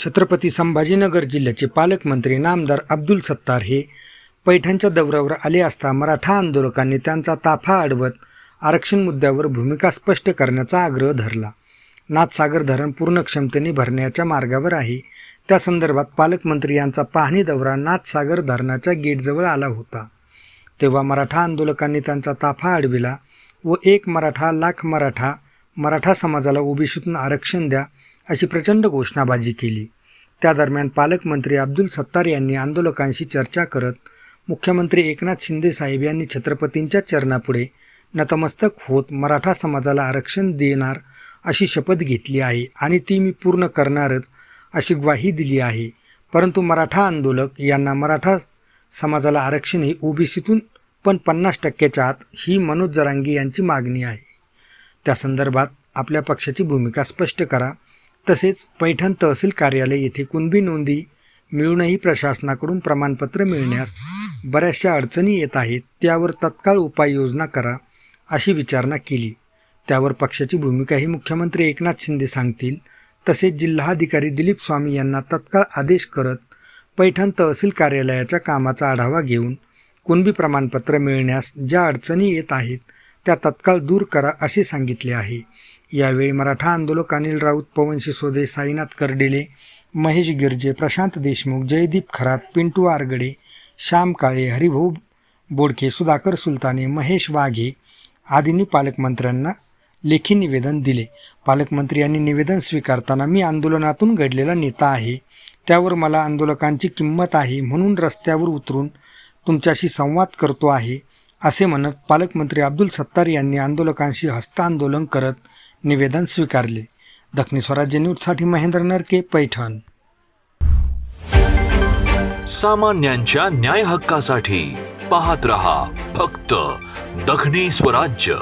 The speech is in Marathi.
छत्रपती संभाजीनगर जिल्ह्याचे पालकमंत्री नामदार अब्दुल सत्तार हे पैठणच्या दौऱ्यावर आले असता मराठा आंदोलकांनी त्यांचा ताफा अडवत आरक्षण मुद्द्यावर भूमिका स्पष्ट करण्याचा आग्रह धरला. नाथसागर धरण पूर्ण क्षमतेने भरण्याच्या मार्गावर आहे. त्या संदर्भात पालकमंत्री यांचा पाहणी दौरा नाथसागर धरणाच्या गेटजवळ आला होता. तेव्हा मराठा आंदोलकांनी त्यांचा ताफा अडविला व एक मराठा लाख मराठा मराठा समाजाला ओबीसीतून आरक्षण द्या अशी प्रचंड घोषणाबाजी केली. त्या दरम्यान पालकमंत्री अब्दुल सत्तार यांनी आंदोलकांशी चर्चा करत मुख्यमंत्री एकनाथ शिंदे साहेब यांनी छत्रपतींच्या चरणापुढे नतमस्तक होत मराठा समाजाला आरक्षण देणार अशी शपथ घेतली आहे आणि ती मी पूर्ण करणारच अशी ग्वाही दिली आहे. परंतु मराठा आंदोलक यांना मराठा समाजाला आरक्षण हे ओबीसीतून पण पन्नास टक्क्याच्या आत ही मनोज जरांगी यांची मागणी आहे. त्या संदर्भात आपल्या पक्षाची भूमिका स्पष्ट करा. तसेच पैठण तहसील कार्यालय येथे कुणबी नोंदी मिळूनही प्रशासनाकडून प्रमाणपत्र मिळण्यास बऱ्याचशा अडचणी येत आहेत त्यावर तत्काळ उपाययोजना करा अशी विचारणा केली. त्यावर पक्षाची भूमिकाही मुख्यमंत्री एकनाथ शिंदे सांगतील. तसेच जिल्हाधिकारी दिलीप स्वामी यांना तत्काळ आदेश करत पैठण तहसील कार्यालयाच्या कामाचा आढावा घेऊन कुणबी प्रमाणपत्र मिळण्यास ज्या अडचणी येत आहेत त्या तत्काळ दूर करा असे सांगितले आहे. यावेळी मराठा आंदोलक अनिल राऊत पवन सिसोदे साईनाथ कर्डेले महेश गिरजे प्रशांत देशमुख जयदीप खरात पिंटू आरगडे श्याम काळे हरिभाऊ बोडके सुधाकर सुलताने महेश वाघे आदींनी पालकमंत्र्यांना लेखी निवेदन दिले. पालकमंत्री यांनी निवेदन स्वीकारताना मी आंदोलनातून घडलेला नेता आहे. त्यावर मला आंदोलकांची किंमत आहे म्हणून रस्त्यावर उतरून तुमच्याशी संवाद करतो आहे. असे म्हणत पालकमंत्री अब्दुल सत्तार यांनी आंदोलकांशी हस्तांदोलन करत निवेदन स्वीकारले. दक्षिणी स्वराज्य न्यूजसाठी महेंद्र नरके पैठण. सामान्यांच्या न्याय हक्कासाठी पाहत रहा फक्त दखनी स्वराज्य.